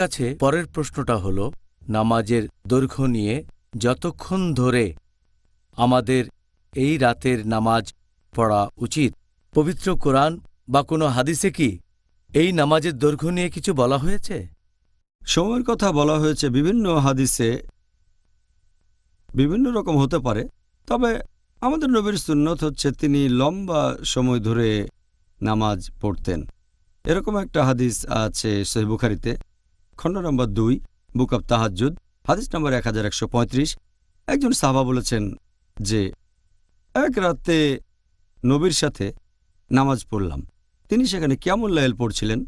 কাছে পরের প্রশ্নটা হলো, নামাজের দৈর্ঘ্য নিয়ে যতক্ষণ ধরে আমাদের এই রাতের নামাজ পড়া উচিত, পবিত্র কোরআন বা কোনো হাদিসে কি এই নামাজের দৈর্ঘ্য নিয়ে কিছু বলা হয়েছে? সময়ের কথা বলা হয়েছে বিভিন্ন হাদিসে, বিভিন্ন রকম হতে পারে, তবে আমাদের নবীর সুন্নত হচ্ছে তিনি লম্বা সময় ধরে নামাজ পড়তেন। এরকম একটা হাদিস আছে সহি বুখারিতে। খণ্ড নম্বর দুই, বুক অব তাহাজুদ হাদিস নম্বর এক হাজার একশো পঁয়ত্রিশ। একজন সাহাবা বলেছেন যে, এক রাতে নবীর সাথে নামাজ পড়লাম। তিনি সেখানে কেমন লাইল পড়ছিলেন।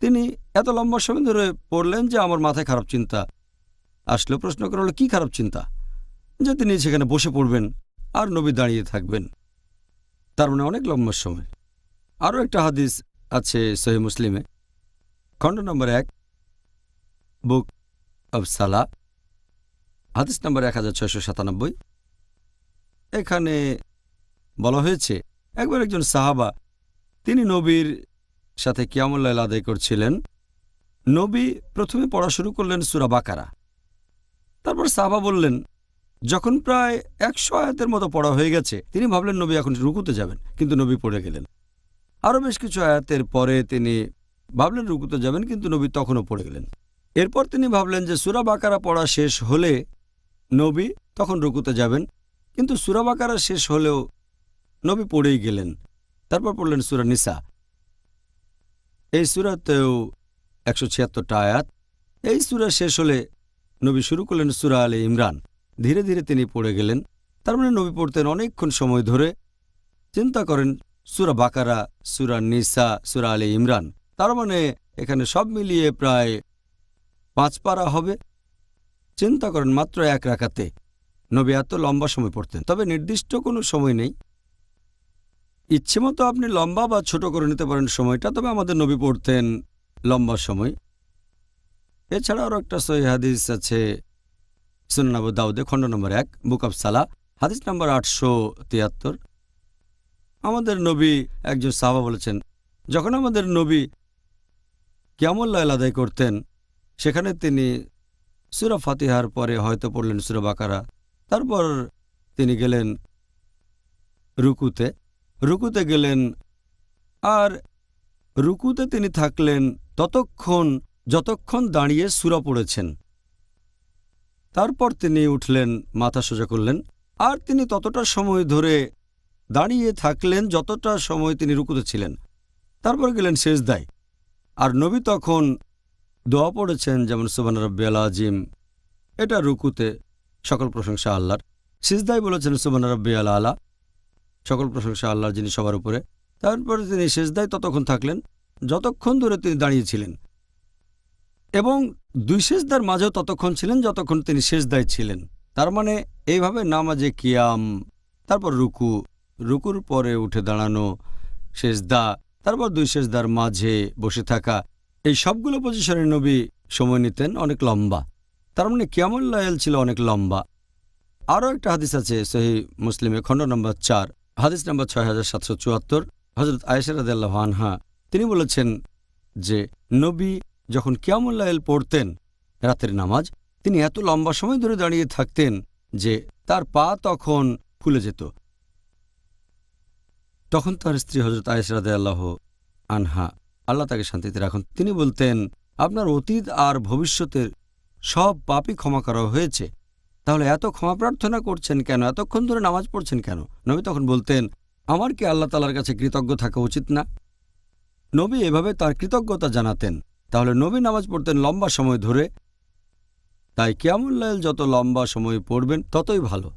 তিনি এত লম্বা সময় ধরে পড়লেন যে আমার মাথায় খারাপ চিন্তা আসলো। প্রশ্ন করা হলো, কী খারাপ চিন্তা? যে তিনি সেখানে বসে পড়বেন আর নবী দাঁড়িয়ে থাকবেন। তার মানে অনেক লম্বা সময়। আরও একটা হাদিস আছে সহি মুসলিমে। খণ্ড নম্বর এক বুক অব সালা হাদিস নম্বর এক হাজার ছয়শো সাতানব্বই। এখানে বলা হয়েছে, একবার একজন সাহাবা, তিনি নবীর সাথে কিয়ামুল্লাহ আদায় করছিলেন। নবী প্রথমে পড়া শুরু করলেন সুরা বাকারা। তারপর সাহাবা বললেন, যখন প্রায় একশো আয়াতের মতো পড়া হয়ে গেছে, তিনি ভাবলেন নবী এখন রুকুতে যাবেন, কিন্তু নবী পড়ে গেলেন। আরও বেশ কিছু আয়াতের পরে তিনি ভাবলেন রুকুতে যাবেন, কিন্তু নবী তখনও পড়ে গেলেন। এরপর তিনি ভাবলেন যে সুরা বাকারা পড়া শেষ হলে নবী তখন রুকুতে যাবেন। কিন্তু সুরা বাকারা শেষ হলেও নবী পড়েই গেলেন। তারপর পড়লেন সুরা নিসা। এই সুরাতেও একশো ছিয়াত্তরটা আয়াত। এই সুরা শেষ হলে নবী শুরু করলেন সুরা আলী ইমরান। ধীরে ধীরে তিনি পড়ে গেলেন। তার মানে নবী পড়তেন অনেকক্ষণ সময় ধরে। চিন্তা করেন, সুরা বাকারা, সুরা নিসা, সুরা আলী ইমরান। তার মানে এখানে সব মিলিয়ে প্রায় পাঁচ পারা হবে। চিন্তা করেন মাত্র এক রাখাতে নবী এত লম্বা সময় পড়তেন। তবে নির্দিষ্ট কোনো সময় নেই। ইচ্ছে মতো আপনি লম্বা বা ছোট করে নিতে পারেন সময়টা, তবে আমাদের নবী পড়তেন লম্বা সময়। এছাড়া আরও একটা সহি হাদিস আছে সুনানাবু দাউদে, খণ্ড নম্বর এক, বুক অব সালা, হাদিস নম্বর আটশো তিয়াত্তর। আমাদের নবী একজন সাহাবা বলেছেন, যখন আমাদের নবী কেমন কিয়ামুল্লাহ আদায় করতেন সেখানে তিনি সুরা ফাতিহার পরে হয়তো পড়লেন সুরা বাকারা। তারপর তিনি গেলেন রুকুতে। রুকুতে গেলেন আর রুকুতে তিনি থাকলেন ততক্ষণ, যতক্ষণ দাঁড়িয়ে সুরা পড়েছেন। তারপর তিনি উঠলেন, মাথা সোজা করলেন আর তিনি ততটা সময় ধরে দাঁড়িয়ে থাকলেন যতটা সময় তিনি রুকুতে ছিলেন। তারপর গেলেন শেষ শেষদায় আর নবী তখন দোয়া পড়েছেন যেমন সুবান রব্বি আল আজিম। এটা রুকুতে সকল প্রশংসা আল্লাহর। সিজদাই বলেছেন সুবান রব্বি আল সকল প্রশংসা আল্লাহর যিনি সবার উপরে। তারপরে তিনি শেষদায় ততক্ষণ থাকলেন, যতক্ষণ ধরে তিনি দাঁড়িয়েছিলেন। এবং দুই শেষদার মাঝেও ততক্ষণ ছিলেন যতক্ষণ তিনি শেষদায় ছিলেন। তার মানে এইভাবে নামাজে কিয়াম, তারপর রুকু, রুকুর পরে উঠে দাঁড়ানো শেষদা তারপর দুই শেষদার মাঝে বসে থাকা এই সবগুলো পজিশনে নবী সময় নিতেন অনেক লম্বা। তার মানে কিয়ামুল্লাহল ছিল অনেক লম্বা। আরও একটা হাদিস আছে সহি মুসলিমে খণ্ড নম্বর চার, হাদিস নম্বর ছয় হাজার সাতশো চুয়াত্তর হজরত আয়েশারাদ আনহা। তিনি বলেছেন যে, নবী যখন কিয়ামুল্লাহল পড়তেন রাতের নামাজ, তিনি এত লম্বা সময় ধরে দাঁড়িয়ে থাকতেন যে, তার পা তখন ফুলে যেত। তখন তার স্ত্রী হজরত আয়েশরাদে আল্লাহ আনহা আল্লাহ তাকে শান্তিতে রাখুন। তিনি বলতেন, আপনার অতীত আর ভবিষ্যতের সব পাপই ক্ষমা করা হয়েছে। তাহলে এত ক্ষমা প্রার্থনা করছেন কেন? এতক্ষণ ধরে নামাজ পড়ছেন কেন? নবী তখন বলতেন, আমার কি আল্লাহ তালার কাছে কৃতজ্ঞ থাকা উচিত না? নবী এভাবে তার কৃতজ্ঞতা জানাতেন। তাহলে নবী নামাজ পড়তেন লম্বা সময় ধরে। তাই কিয়ামুল্লাইল যত লম্বা সময় পড়বেন, ততই ভালো।